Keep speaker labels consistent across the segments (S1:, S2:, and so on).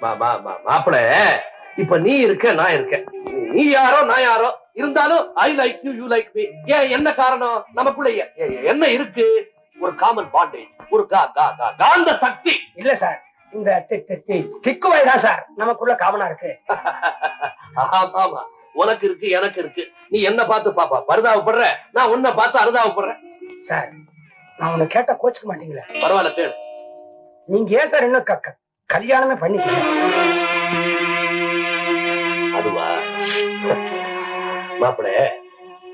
S1: மாப்பிள இப்ப நீ இருக்க நான் இருக்கேன். நீ யாரோ நான் யாரோ. இருந்தாலும் I like you you like me ஏன் என்ன காரணம்? நமக்குள்ள என்ன இருக்கு? ஒரு காமன் பாண்டேஜ் ஒரு கா- கா- கா- காந்த சக்தி.
S2: இல்ல சார் இந்த திக்குவை தான் சார் நமக்குள்ள காமனா இருக்கு.
S1: ஆமா உனக்கு இருக்கு எனக்கு இருக்கு. நீ என்ன பார்த்து பாப்பா. பரிதாபப்படுற? நான் உன்னை பார்த்து அருதாபப்படுறேன்
S2: சார் நான் உன்னை கேட்டா கோச்சுக்க மாட்டீங்களே.
S1: பரவாயில்ல கேளு
S2: நீங்க ஏன் சார் இன்னும் கல்யாணமே பண்ணிக்கல.
S1: அதுவா? மாப்பிள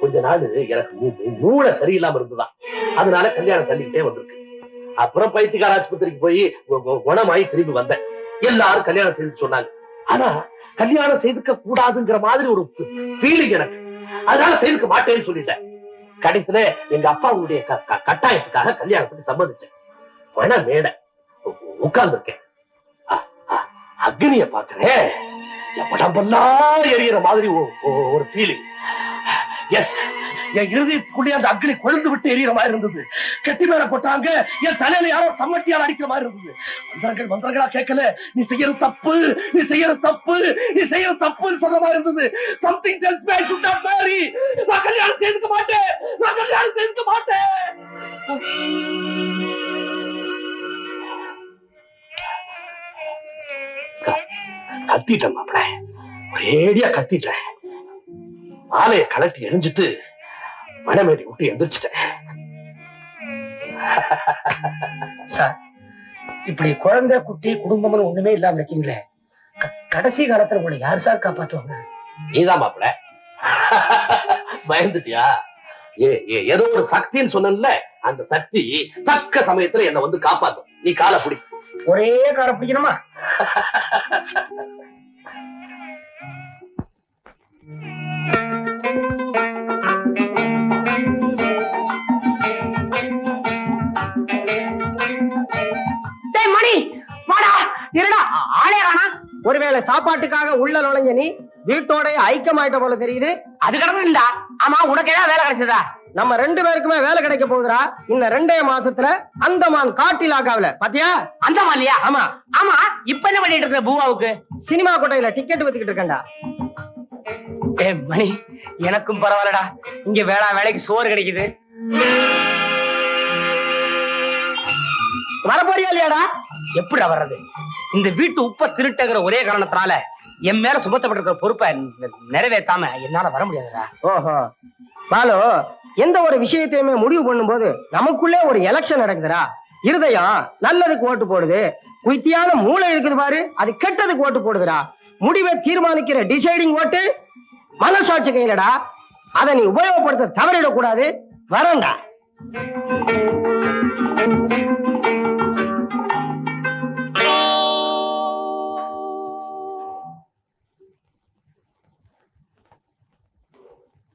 S1: கொஞ்ச நாள் எனக்கு மூளை சரியில்லாம இருந்துதான் அதனால கல்யாணம் தள்ளிக்கிட்டே வந்திருக்கு. அப்புறம் பைத்தியக்கார ஆஸ்பத்திரிக்கு போய் குணமாயி திரும்பி வந்தேன். எல்லாரும் கல்யாணம் செய்து சொன்னாங்க. ஆனா கல்யாணம் செய்துக்க கூடாதுங்கிற மாதிரி ஒரு ஃபீலிங் எனக்கு. அதனால செய்துக்க மாட்டேன்னு சொல்லிட்டேன். கடைசியில எங்க அப்பாவுடைய க- கட்டாயத்துக்காக கல்யாணத்துக்கு சம்மதிச்சேன். மன மேடை. உட்கார்ந்து இருக்கேன் அக்னிய பாக்குறேன் என் உடம்பெல்லாம் எரியற மாதிரி ஒரு ஃபீலிங் எஸ் என் இறுதிக்குள்ளே அந்த அக்னி கொழுந்து விட்டு எரியற மாதிரி இருந்தது. கெட்டி மேல போட்டாங்க. என் தலையில யாரோ சம்மட்டியால் அடிக்கிற மாதிரி இருந்தது. மந்திரங்கள் மந்திரங்களா கேட்கல. நீ செய்யற தப்பு. நீ செய்யற தப்பு. நீ செய்யற தப்புன்னு சொல்ற மாதிரி இருந்தது. Something tells me I should not marry நான் கல்யாணம் செய்துக்க மாட்டேன். நான் கல்யாணம் செய்துக்க மாட்டேன். கத்திட்டேன் மாப்பிள. ஒரேடியா கத்திட்டேன். மாலைய கலட்டி எரிஞ்சிட்டு மனமேடி விட்டு எந்திரிச்சிட்டேன்.
S2: சார் இப்படி குழந்தை குட்டி குடும்பம்னு ஒண்ணுமே இல்லாம இருக்கீங்களே. கடைசி காலத்துல உங்களை யார் சார் காப்பாத்துவாங்க?
S1: நீதான் மாப்பிள. பயந்துட்டியா? ஏதோ ஒரு சக்தின்னு சொன்னேன்ல அந்த சக்தி தக்க சமயத்துல என்ன வந்து காப்பாத்தும். நீ காலை பிடி.
S2: ஒரே காரை பிடிக்கணுமா?
S3: டேய் மணி
S2: ஒருவேளை சாப்பாட்டுக்காக உள்ள நுழைஞ்ச நீ வீட்டோட ஐக்கியமாயிட்ட போல தெரியுது.
S3: அது கடமைண்டா ஆமா உனக்கு ஏதாவது வேலை கிடைச்சதா?
S2: நம்ம ரெண்டு பேருக்குமே வேலை கிடைக்க போகுதுடா. இந்த ரெண்டே மாசத்துல அந்தமான் காட்டிலாக்காவில பாத்தியா?
S3: அந்த மாதிரியா
S2: ஆமா.
S3: ஆமா. இப்ப என்ன பண்ணிட்டு இருக்க பூவாவுக்கு?
S2: சினிமா கொட்டையில டிக்கெட் வித்துக்கிட்டு இருக்கேன்டா.
S3: ஏய் மணி எனக்கும் பரவாயில்லடா. இங்க வேளா வேலைக்கு சோறு கிடைக்குது.
S2: வரப்போறியா இல்லையாடா?
S3: எப்படிடா வர்றது? இந்த வீட்டு உப்ப திருட்டுங்கிற ஒரே காரணத்தினால என் மேல சுமத்தப்பட்டிருக்கிற பொறுப்பை நி- நிறைவேத்தாம என்னால வர முடியாதுடா.
S2: ஓஹோ. பாலு எந்த ஒரு விஷயத்தையுமே முடிவு பண்ணும்போது நமக்குள்ளே ஒரு எலெக்ஷன் நடக்குதுடா. இருதயம் நல்லதுக்கு ஓட்டு போடுது. குத்தியான மூளை இருக்குது பாரு அது கெட்டதுக்கு ஓட்டு போடுதுடா. முடிவை தீர்மானிக்கிற டிசைடிங் ஓட்டு மனசாட்சி கையிலடா. அதை நீ உபயோகப்படுத்த தவறிடக்கூடாது. வரண்டா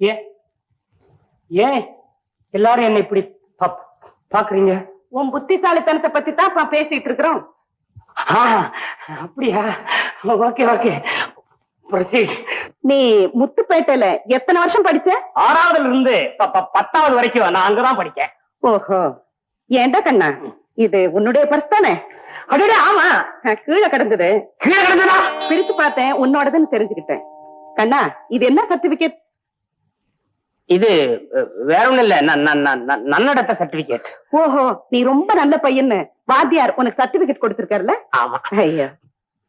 S2: ஏ ஏன்? எல்லாரும் என்ன இப்படி பாக்குறீங்க?
S4: உன் புத்திசாலித்தனத்தை பத்தி தான் பேசிட்டு இருக்கிறோம்.
S2: அப்படியா? Okay okay.
S4: நீ முத்துப்பேட்டையில எத்தனை வருஷம் படிச்ச?
S2: ஆறாவதுல இருந்து பத்தாவது வரைக்கும் நான் அங்கதான் படிச்சேன்.
S4: ஓஹோ. ஏன்டா கண்ணா? இது உன்னுடைய பர்ஸ் தானே? அடடே ஆமா. கீழே கிடந்தது.
S2: கீழே கிடந்ததா?
S4: பிரிச்சு பார்த்தேன் உன்னோடதுன்னு தெரிஞ்சுக்கிட்டேன். கண்ணா இது என்ன சர்டிபிகேட்
S2: இது வேற ஒண்ணும் இல்ல. நன்னடத்த சர்டிபிகேட்
S4: ஓஹோ நீ ரொம்ப நல்ல பையன்னு. வாத்தியார் உனக்கு சர்டிபிகேட் கொடுத்திருக்காருல்ல
S2: ஆமா.
S4: ஐயா.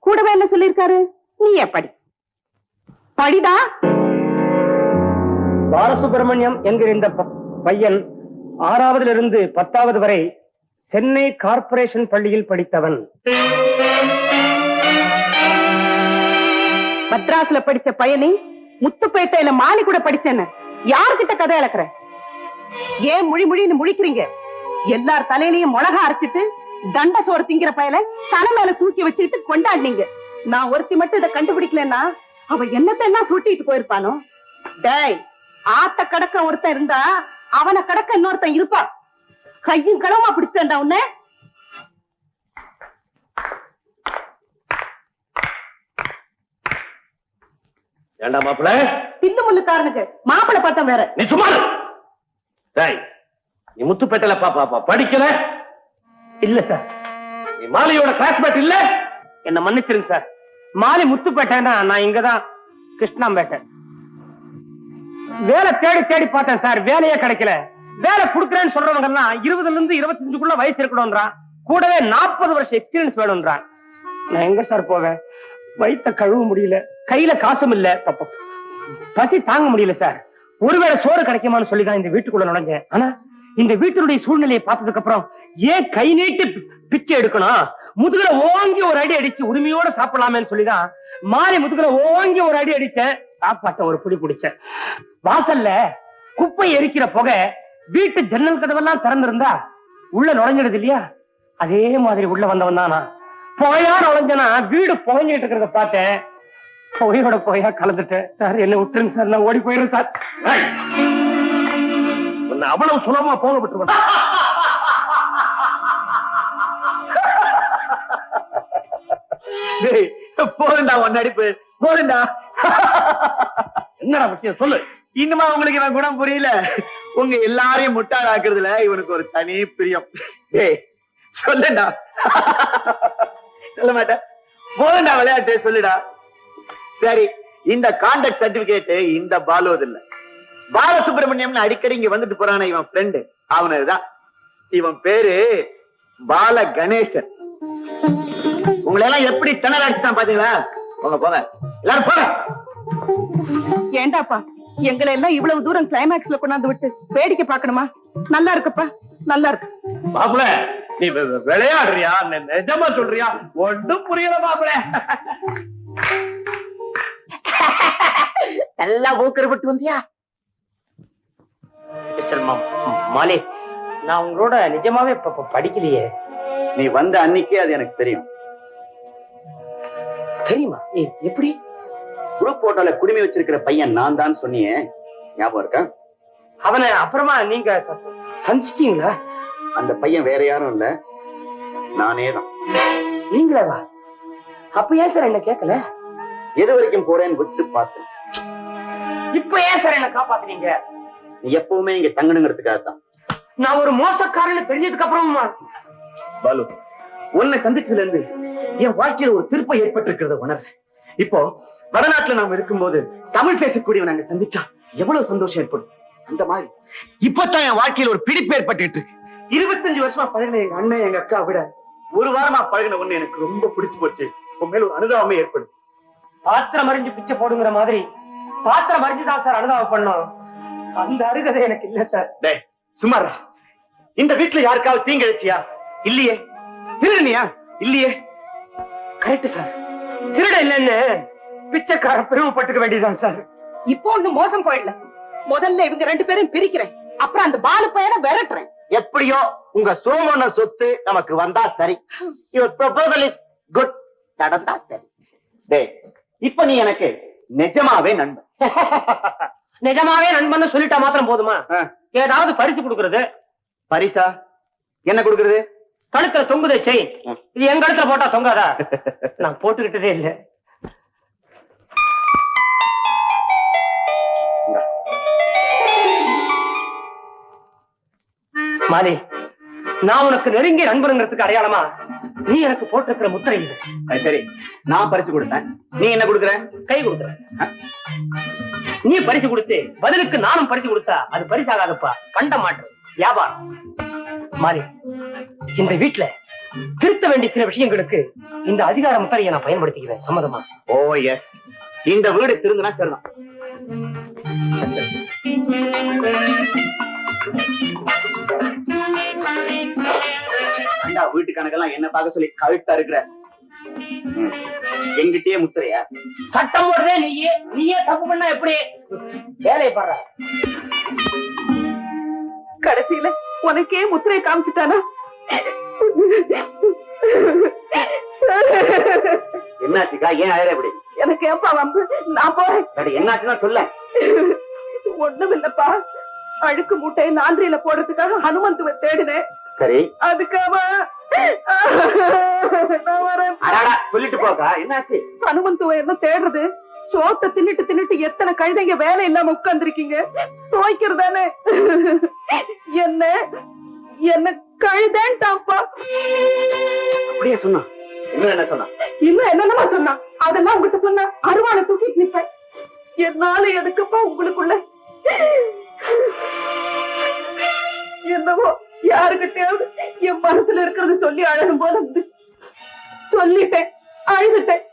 S4: கூடவே என்ன சொல்லிருக்காரு நீ படி? படிடா.
S2: பாலசுப்ரமணியம் என்கிற இந்த பையன் ஆறாவதுல இருந்து பத்தாவது வரை சென்னை கார்ப்பரேஷன் பள்ளியில் படித்தவன்.
S4: மദ്രാஸ்ல படிச்ச பையனி முத்துப்பேட்டையில மாலி கூட படிச்சேன்னு. யார்கிட்ட கதை இழக்கிற ஏன் முழி முழின்னு முழிக்கிறீங்க? எல்லார் தலையிலயும் மிளகா அரைச்சிட்டு தண்ட சோறு திங்கிற பயல தலை மேல தூக்கி வச்சுக்கிட்டு கொண்டாடினீங்க. நான் ஒருத்தி மட்டும் இதை கண்டுபிடிக்கலன்னா அவ என்னத்த என்ன சுட்டிட்டு போயிருப்பானோ? டேய் ஆத்த கடக்க ஒருத்தன் இருந்தா அவனை கடக்க இன்னொருத்தன் இருப்பான் கையும் களமா இருந்தா உன்ன.
S1: ஏண்டா மாப்பிள
S4: தில்லு முள்ளுக்காரனுக்கு. மாப்பிளை பார்த்தா வேற.
S1: நீ சும்மா. டேய் நீ முத்துப்பேட்டையில பா- பா- பா- படிக்கல?
S2: இல்ல சார்.
S1: நீ மாலையோட கிளாஸ்மேட் இல்ல?
S2: என்ன மன்னிச்சிருங்க சார். மாலி முத்துப்பேட்டைன்னா நான் இங்கதான் கிருஷ்ணாம்பேட்டை. வேலை தேடி தேடி பார்த்தேன் சார். வேலையே கிடைக்கல. வேலை கொடுக்குறேன்னு சொல்றவங்க எல்லாம் இருபதுல இருந்து இருபத்தஞ்சுக்குள்ள வயசு இருக்கணும்ன்றான். கூடவே நாற்பது வருஷம் எக்ஸ்பீரியன்ஸ் வேணும்ன்றான். நான் எங்க சார் போவேன்? வயித்த கழுவ முடியல கையில காசும் இல்ல. பசி தாங்க முடியல சார். ஒருவேளை சோறு கிடைக்குமான்னு சொல்லி தான் இந்த வீட்டுக்குள்ள நுழைஞ்சேன். ஆனா இந்த வீட்டினுடைய சூழ்நிலையை பார்த்ததுக்கு அப்புறம் ஏன் கை நீட்டு பிச்சை எடுக்கணும்? முதுகுல ஓங்கி ஒரு அடி அடிச்சு உரிமையோட சாப்பிடலாமேன்னு சொல்லிதான் மாறி முதுகுல ஓங்கி ஒரு அடி அடிச்சேன். சாப்பாட்ட ஒரு புடி பிடிச்சேன் வாசல்ல குப்பை எரிக்கிற புகை வீட்டு ஜன்னல் கதவெல்லாம் திறந்திருந்தா உள்ள நுழைஞ்சிடுது இல்லையா? அதே மாதிரி உள்ள வந்தவன் தானா புகையா நுழைஞ்சனா வீடு புகைஞ்சிட்டு இருக்கிறத பார்த்தேன். புகையோட புகையா கலந்துட்டேன். சார் என்ன விட்டுருங்க சார் நான் ஓடி போயிடுறேன் சார்.
S1: உன்னை அவ்வளவு சுலபமா போக விட்டுருவா
S5: போதுண்டா உன் நடிப்பு. போதுண்டா.
S1: என்னடா விஷயம் சொல்லு.
S5: இன்னுமா உங்களுக்கு நான் குணம் புரியல? உங்க எல்லாரையும் முட்டாளாக்குறதுல இவனுக்கு ஒரு தனி பிரியம். டேய் சொல்லுடா. சொல்ல மாட்டேன். போதும்டா விளையாட்டு சொல்லுடா. சரி இந்த கான்டாக்ட் சர்டிபிகேட் இந்த பாலுவது இல்ல. பாலசுப்ரமணியம்னு அடிக்கடி இங்க வந்துட்டு போறானே இவன் ஃப்ரெண்டு அவனதுதான். இவன் பேரு பால கணேசன் உங்களை எல்லாம் எப்படி திணற பாத்தீங்களா? போங்க போங்க. எல்லாரும் போங்க.
S4: ஏண்டாப்பா எங்களை எல்லாம் இவ்வளவு தூரம் கிளைமேக்ஸ்ல கொண்டாந்து விட்டு வேடிக்கை பார்க்கணுமா? நல்லா இருக்குப்பா நல்லா இருக்கு.
S1: மாப்பிள நீ விளையாடுறியா? நிஜமா சொல்றியா? ஒண்ணும் புரியல மாப்பிள.
S5: நல்லா ஊக்கரப்பட்டு வந்தியா?
S2: மிஸ்டர் மாலே நான் உங்களோட நிஜமாவே படிக்கலையே.
S5: நீ வந்த அன்னைக்கே அது எனக்கு தெரியும்.
S2: தெரியுமா? எப்படி?
S5: குரூப் போட்டோல குடுமி வச்சிருக்கிற பையன் நான் தான் சொன்னியே. ஞாபகம் இருக்கா?
S2: அவனை அப்புறமா நீங்க சந்திச்சிட்டீங்களா?
S5: அந்த பையன் வேற யாரும் இல்ல. நானே தான்
S2: நீங்களே வா. அப்ப ஏன் சார் என்ன கேட்கல?
S5: எது வரைக்கும் போறேன்னு விட்டு பார்த்தேன்.
S2: இப்ப ஏன் சார் என்ன காப்பாத்துறீங்க
S5: நீ எப்பவுமே இங்க தங்கணுங்கிறதுக்காக தான்
S2: நான் ஒரு மோசக்காரன்னு தெரிஞ்சதுக்கு அப்புறமா
S5: பாலு உன்னை சந்திச்சதுல இருந்து என் வாழ்க்கையில ஒரு திருப்பம் ஏற்பட்டிருக்கிறத உணர்றேன். இப்போ வடநாட்டுல நாம இருக்கும்போது தமிழ் பேசக்கூடியவன் நாங்க சந்திச்சா எவ்வளவு சந்தோஷம் ஏற்படும்? அந்த மாதிரி. இப்பதான் என் வாழ்க்கையில ஒரு பிடிப்பு ஏற்பட்டுட்டு இருக்கு. இருபத்தஞ்சு வருஷமா பழகின எங்க அண்ணன் எங்க அக்கா விட ஒரு வாரமா பழகின ஒண்ணு எனக்கு ரொம்ப பிடிச்சு போச்சு. உன் மேல ஒரு அனுதாபமே ஏற்படும்.
S2: பாத்திரம் அறிஞ்சு பிச்சை போடுங்கிற மாதிரி பாத்திரம் அறிஞ்சுதான் சார் அனுதாபம் பண்ணோம். அந்த அருகதை எனக்கு இல்ல சார்.
S5: டேய் சுமாரா இந்த வீட்டுல யாருக்காவது தீங்கிழச்சியா இல்லையே. திருடனியா? இல்லையே.
S2: Correct sir. திருட இல்லைன்னு பிச்சைக்கார பெருமைப்பட்டுக்க வேண்டியதுதான் சார்.
S4: இப்போ ஒண்ணு மோசம் போயிடல. முதல்ல இவங்க ரெண்டு பேரும் பிரிக்கிறேன். அப்புறம் அந்த பாலு பையனை விரட்டுறேன்.
S5: எப்படியோ உங்க சோமன சொத்து நமக்கு வந்தா சரி. யுவர் ப்ரொபோசல் இஸ் குட் நடந்தா சரி. டேய் இப்ப நீ எனக்கு நிஜமாவே நண்பன்.
S2: நிஜமாவே நண்பன் சொல்லிட்டா மாத்திரம் போதுமா. ஏதாவது பரிசு கொடுக்கறது?
S5: பரிசா? என்ன கொடுக்கறது?
S2: கழுத்துல தொங்குதே செயின்.
S5: ம்.
S2: இது எங்க கழுத்துல போட்டா தொங்காதா? நான் போட்டுக்கிட்டதே இல்ல. மாலி நான் உனக்கு நெருங்கிய நண்பனுங்கிறதுக்கு அடையாளமா? நீ எனக்கு போட்டிருக்கிற முத்திரை இது.
S5: சரி. நான் பரிசு கொடுத்தேன். நீ என்ன கொடுக்குற?
S2: கை கொடுக்குறேன் நீ பரிசு கொடுத்து பதிலுக்கு நானும் பரிசு கொடுத்தா அது பரிசாகாதப்பா. பண்ட மாற்று. வியாபாரம். மாறி இந்த வீட்டுல திருத்த வேண்டிய சில விஷயங்களுக்கு இந்த அதிகார முத்திரையை நான் பயன்படுத்திக்கிறேன் சம்மதமா?
S5: ஓ எஸ் இந்த வீடு திருந்தினா சரிதான் அண்டா வீட்டு கணக்கெல்லாம் என்ன பார்க்க சொல்லி கழுத்தா இருக்கிற. எங்கிட்டயே முத்திரையா?
S2: சட்டம் போடுறதே நீயே. நீயே தப்பு பண்ணா எப்படி? வேலையை பாடுற.
S4: கடைசியில உனக்கே முத்திரை காமிச்சுட்டானா?
S5: என்னாச்சுக்கா? ஏன் அழற இப்படி?
S4: எனக்கு ஏப்பா வம்பு நான் போறேன்.
S5: என்னாச்சுன்னா சொல்ல
S4: ஒண்ணும் இல்லப்பா அழுக்கு மூட்டையை நாந்திரியில போடுறதுக்காக ஹனுமந்துவ தேடினேன்.
S5: சரி.
S4: அதுக்காக
S5: சொல்லிட்டு போக்கா என்னாச்சு?
S4: ஹனுமந்துவ என்ன தேடுறது? சோத்தை தின்னுட்டு தின்னுட்டு எத்தனை கழுதைங்க வேலை இல்லாம உட்கார்ந்துருக்கீங்க? துவைக்கிறதானே என்ன? என்ன கழுதேன்டாப்பா
S5: அப்படியே சொன்னா. இன்னும் என்ன சொன்னா?
S6: இன்னும் என்னென்னமா சொன்னான் அதெல்லாம் உங்ககிட்ட சொன்ன அருவாளை தூக்கிட்டு நிப்பேன். என்னால எதுக்குப்பா உங்களுக்குள்ள? என்னவோ யாருக்கிட்டையாவது என் மனசுல இருக்கிறது சொல்லி அழகும் போல சொல்லிட்டேன் அழுதுட்டேன்